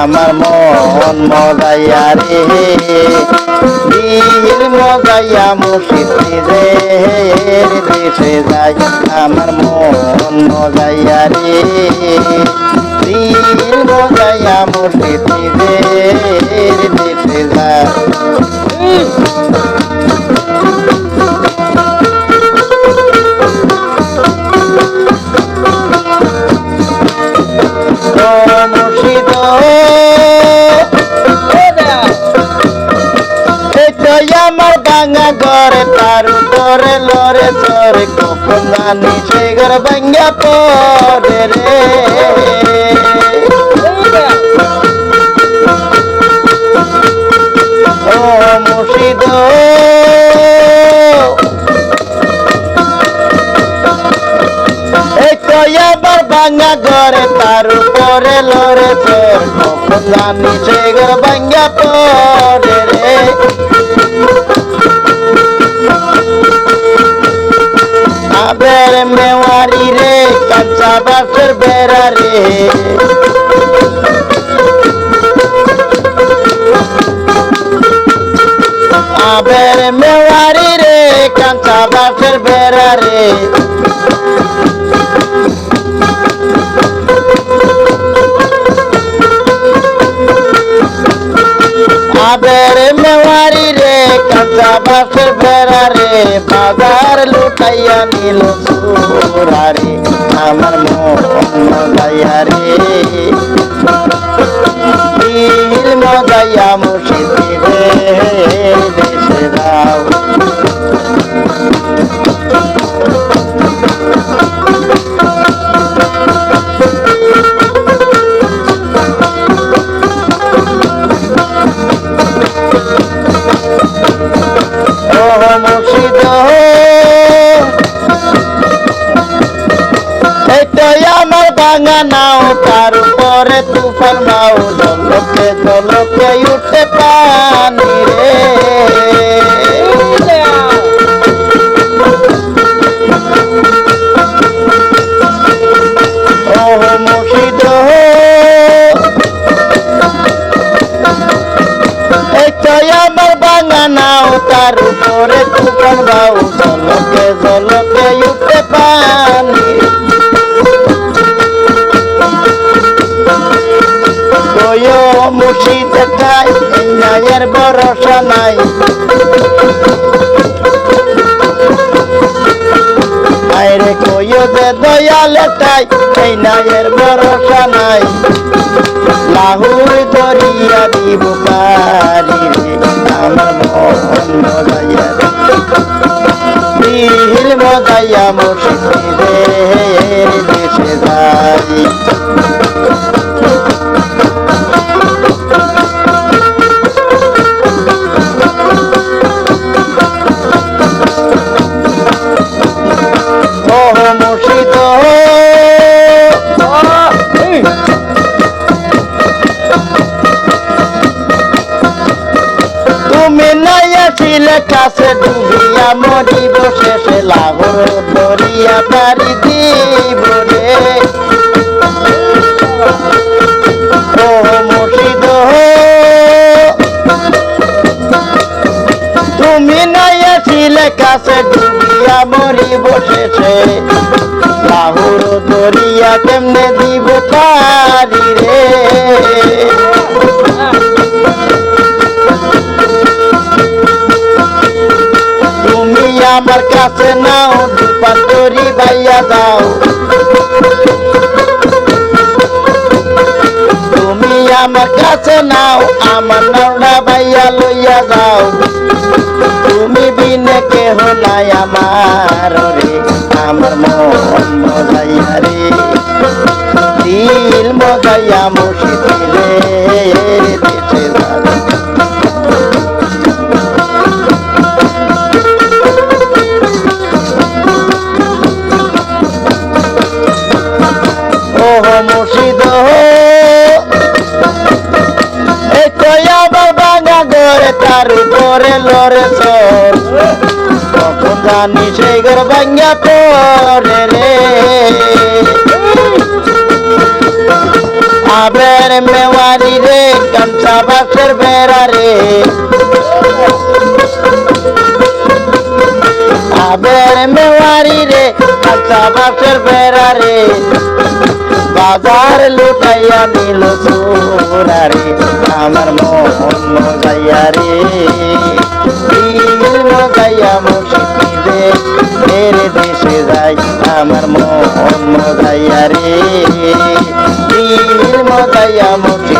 আমার মন মজাইয়া রে দিল মজাইয়া মুর্শিদি রে, দেশে যাই আমার মন মজাইয়া রে। দিল মজাইয়া মুর্শিদি রে, দেশে যাই। তার লরে চরে কখন জানি সে পড়ে রে। ও মুর্শিদ। এই ভাঙ্গা ঘরে, তার উপরে লরে চর কখন জানি সে পড়ে রে আবের মেওয়ারি রে, কাঁচা বাসের বেড়া রে। আবের মেওয়ারি রে, কাঁচা বাসের বেড়া রে। কাঁচা বাসের বেড়া রে বাজার লুটাইয়া নিল সুরারে। আমার মজাইয়া রে। মজাইয়া মুর্শিদি বাঙা নাও তার উপরে তুফান নাও, জলকে জলকে উঠে পানি রে। আমার বাঙা নাও তার উপরে তুফান বাউ জলকে জলকে উঠে পানি খাই এই নায়ের ভরসা নাই। আইরে কয়ো যে দয়ালে তাই, এই নায়ের ভরসা নাই। লাহুর দরিয়া দিব পারি আমার মন মজাইয়া। দিল মজাইয়া তুমি নাই আসিলে কাছে ডুবিয়া মরিব শেষে, লাহোর দরিয়া পারি দিব রে। ও মুর্শিদ তুমি নাই আসিলে কাছে ডুবিয়া মরিব শেষে, লাহুর দরিয়া কেমনে দিব পারি রে? আমার কাছে নাও দুপা তরি বাইয়া দাও। তুমি আমার কাছে নাও, আমার নাওনা বাইয়া লইয়া যাও। তুমি বিনে কেহ নাই আমার রে, আমার মন মজাইয়া রে। দিল মজাইয়া মুর্শিদি তার উপরে লরে চর কখন জানি সেই ঘর ভাঙ্গা পরে রে। আবে আবের মেওয়ারি রে কাঞ্চা বাসের বেড়া রে। আবের মেওয়ারি রে কাঁচা বাসের বেড়া রে। বাজার লুটাইয়া নিল চোরা রে আমার মন মজাইয়া রে। মজাইয়া মুশকিদে এর দেশে যাই, আমার মন মজাইয়া রে। মজাইয়া মুশকিদে